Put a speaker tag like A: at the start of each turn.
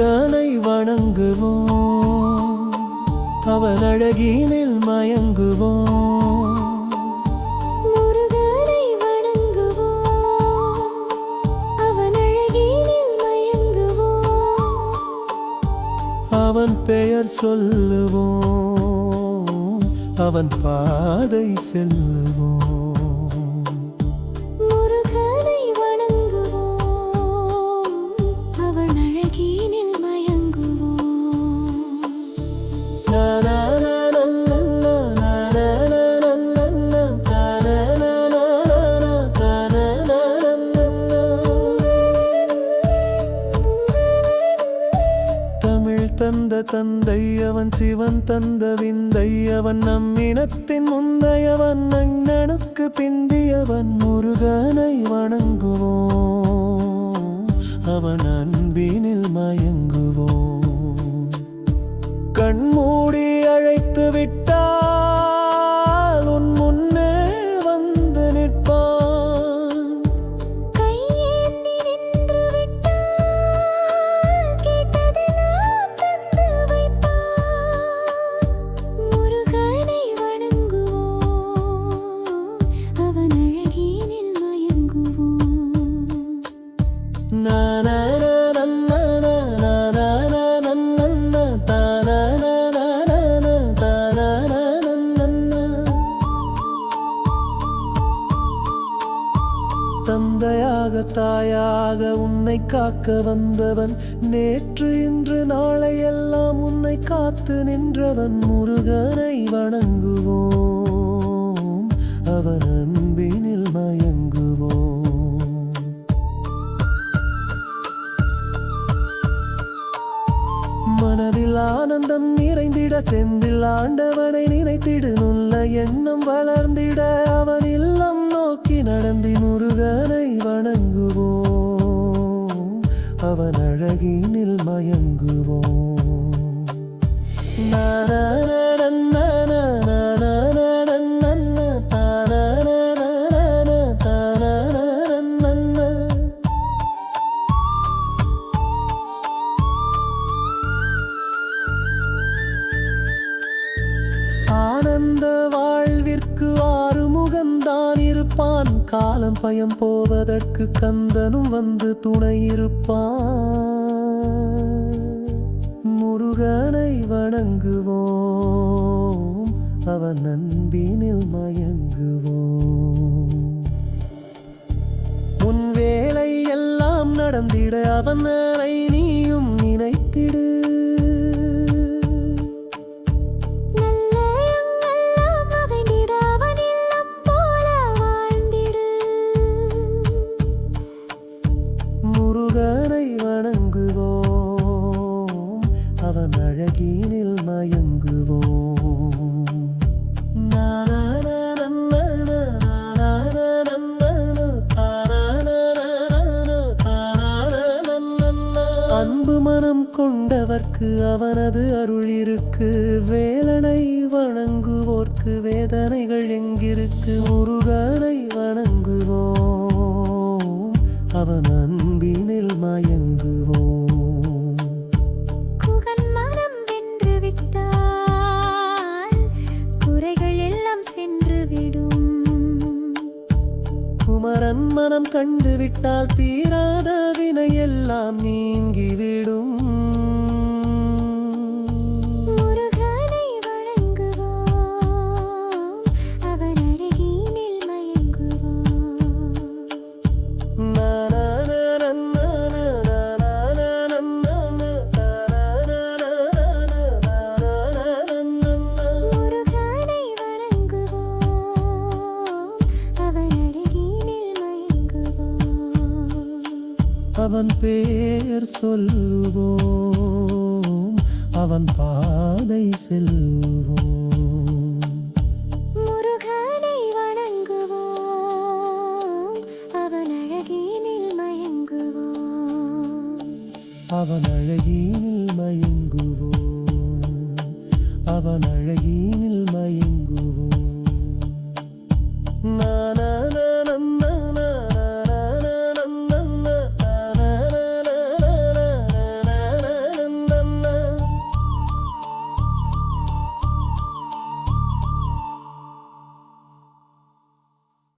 A: முருகனை வணங்குவோம். அவன் அழகினில் மயங்குவோம்.
B: முருகனை வணங்குவோம். அவன் அழகினில் மயங்குவோம்.
A: அவன் பெயர் சொல்லுவோம். அவன் பாதை செல்லுவோம். தந்த தந்தை அவன் சிவன் தந்த விந்தை அவன் நம் இனத்தின் முந்தையவன் அண்ணனுக்கு பிந்தியவன் முருகனை வணங்குவோம். அவன் தாயாக உன்னை காக்க வந்தவன். நேற்று இன்று நாளை எல்லாம் உன்னை காத்து நின்றவன். முருகனை வணங்குவோம் அவன் அன்பினில் மயங்குவோம். மனதில் ஆனந்தம் நிறைந்திட செந்தில் ஆண்டவனை நினைத்திடு நுள்ள எண்ணம் வளர்ந்திட அவன் இல்லம் காலம் பயம் போவதற்கு கந்தனும் வந்து துணை இருப்பான். முருகனை வணங்குவோம் அவன் அன்பினில் மயங்குவோம். உன் வேலை எல்லாம் நடந்திட அவன் நீயும் முருகனை வணங்குவோம் அவன் அழகினில் மயங்குவோம் அன்பு மனம் கொண்டவர்க்கு அவனது அருள் இருக்கு வேலனை வணங்குவோர்க்கு வேதனைகள் எங்கிருக்கு முருகனை வணங்குவோம் அவன் மயங்குவோம்
B: குகன் மனம் வென்று விட்டால் குறைகள் எல்லாம் சென்று விடும்.
A: குமரன் மனம் கண்டு விட்டால் தீராத வினையெல்லாம் நீங்கிவிடும் அவன் பேர் சொல்லுவோம். அவன் பாதை செல்வோம்
B: முருகனை வணங்குவோம். அவன் அழகினில் மயங்குவோம்.
A: அவன் அழகினில் மயங்குவோம். அவன் அழகினில் மயங்குவோம்.